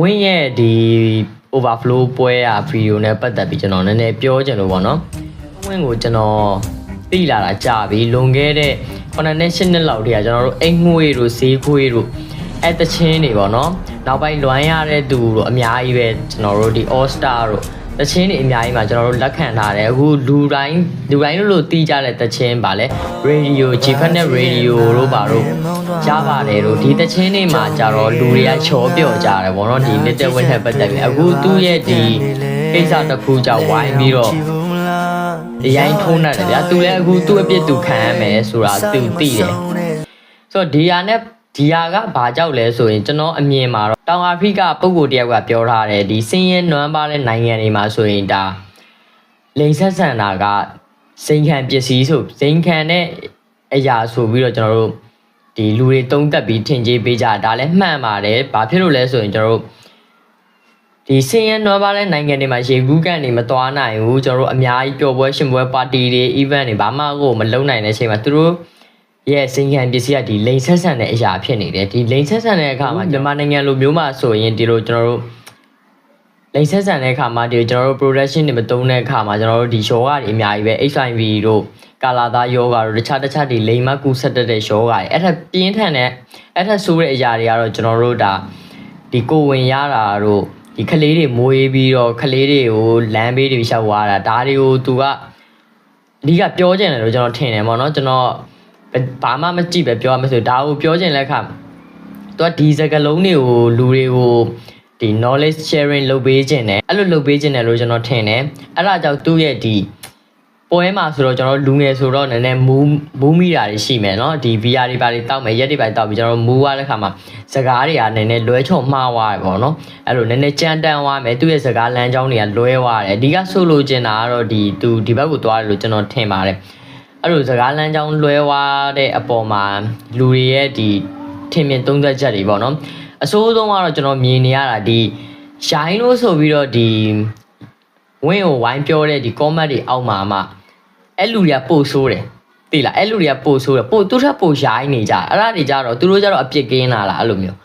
ဝင်းရဲ့ဒီ overflow ပွဲอ่ะ video နဲ့ပတ်သက်ပြီးကျွန်တော်နည်းနည်းပြောချင်လို့ပေါ့နော်ဝင်းကိုကျွန်တော်သိလာတာကြာပြီလွန်ခဲ့တဲ့9နှစ်10နှစ်လောက်တည်းကကျွန်တော်တို့အိမ်ငွေတို့ဈေးခွေတို့အဲ့တချင်းတွေပေါ့နော်နောက်ပိုင်းလွမ်းရတဲ့သူတို့အများကြီးပဲကျွန်တော်တို့ဒီ all star တို့ တချင်းတွေအများကြီးမှာကျွန်တော်တို့လက်ခံထားတယ်အခုလူတိုင်းလူတိုင်းလို့လို့တီးကြတဲ့တချင်းပါလဲ radio ဂျီဖက်နဲ့ radio တို့ပါတို့ရပါတယ်တို့ဒီတချင်းတွေမှာကြတော့လူတွေကချောပြော့ကြတယ်ဗောနော်ဒီ little win နဲ့ပတ်သက်ပြီးအခုသူ့ရဲ့ဒီကိစ္စတစ်ခုကြောင့်ဝိုင်းပြီးတော့ဒီရိုင်းထုံးနေတယ်ဗျာသူလည်းအခုသူ့အပြစ်သူခံရမယ်ဆိုတာသူသိတယ်ဆိုတော့ဒီဟာနဲ့ ဒီဟာကဘာကြောက်လဲဆိုရင်ကျွန်တော်အမြင်မှာတော့တောင်အာဖရိကပုံကိုတယောက်ကပြောထားတယ်ဒီစင်းရဲနွမ်းပါတဲ့နိုင်ငံတွေမှာဆိုရင်ဒါလိန်ဆက်ဆန်တာကစိန်ခံပစ္စည်းဆိုစိန်ခံတဲ့အရာဆိုပြီးတော့ကျွန်တော်တို့ဒီလူတွေတုံးသက်ပြီးထင်ကြေးပေးကြတာဒါလည်းမှန်ပါတယ်ဘာဖြစ်လို့လဲဆိုရင်ကျွန်တော်တို့ဒီစင်းရဲနွမ်းပါတဲ့နိုင်ငံတွေမှာရေကူးကန်တွေမသွားနိုင်ဘူးကျွန်တော်တို့အများကြီးပျော်ပွဲရှင်ပွဲပါတီတွေ event တွေဘာမှကိုမလုပ်နိုင်တဲ့အချိန်မှာသူတို့ ရဲ့စင်ခံပစ္စည်းကဒီလိန်ဆက်ဆန်တဲ့အရာဖြစ်နေတယ်ဒီလိန်ဆက်ဆန်တဲ့အခါမှာမြန်မာနိုင်ငံလိုမျိုးမှာဆိုရင်ဒီလိုကျွန်တော်တို့လိန်ဆက်ဆန်တဲ့အခါမှာဒီကျွန်တော်တို့ production တွေမတုံးတဲ့အခါမှာကျွန်တော်တို့ဒီ show တွေအများကြီးပဲ HIV တို့ကာလာသားယောဂါတို့တခြားတခြားဒီလိန်မကူဆက်တက်တဲ့ show တွေအဲ့ထက်ပြင်းထန်တဲ့အဲ့ထက်ဆိုးတဲ့အရာတွေကတော့ကျွန်တော်တို့ဒါဒီကိုဝင်ရတာတို့ဒီကလေးတွေမွေးပြီးတော့ကလေးတွေကိုလမ်းဘေးတွေရှောက်သွားတာဒါတွေကိုသူကအဓိကပြောချင်တယ်လို့ကျွန်တော်ထင်တယ်ပေါ့နော်ကျွန်တော် ဘာမှမကြည့်ပဲပြောရမယ်ဆိုဒါကိုပြောချင်တဲ့အခါသူကဒီစကားလုံးတွေကိုလူတွေကိုဒီ knowledge sharing လုပ်ပေးခြင်းတယ်အဲ့လိုလုပ်ပေးခြင်းတယ်လို့ကျွန်တော်ထင်တယ်အဲ့ဒါကြောင့်သူ့ရဲ့ဒီပွဲမှာဆိုတော့ကျွန်တော်လူငယ်ဆိုတော့နည်းနည်းမူးမူးမိတာတွေရှိမယ်เนาะဒီ VR တွေပါတွေတောက်မယ်ရက်တွေပါတွေတောက်ပြီးကျွန်တော်မူးသွားတဲ့ခါမှာစကားတွေကနည်းနည်းလွဲချော်မှားသွားတယ်ပေါ့เนาะအဲ့လိုနည်းနည်းကြမ်းတမ်းသွားမယ်သူ့ရဲ့စကားလမ်းကြောင်းတွေကလွဲသွားတယ်အဓိကဆိုလိုချင်တာကတော့ဒီသူဒီဘက်ကိုသွားတယ်လို့ကျွန်တော်ထင်ပါတယ် အဲ့လိုစကားလမ်းကြောင်းလွဲသွားတဲ့အပေါ်မှာလူတွေရဲ့ဒီထင်မြင်သုံးသက်ချက်တွေပေါ့နော်အဆိုးဆုံးကတော့ကျွန်တော်မြင်နေရတာဒီရှိုင်းလို့ဆိုပြီးတော့ဒီဝင်းကိုဝိုင်းပြောတဲ့ဒီ comment တွေအောက်မှာမှအဲ့လူတွေကပို့ဆိုးတယ်သိလားအဲ့လူတွေကပို့ဆိုးတယ်ပို့သူထက်ပို့ရှိုင်းနေကြအဲ့ဒါတွေကြတော့သူတို့ကြတော့အပြစ်ကင်းလာလားအဲ့လိုမျိုး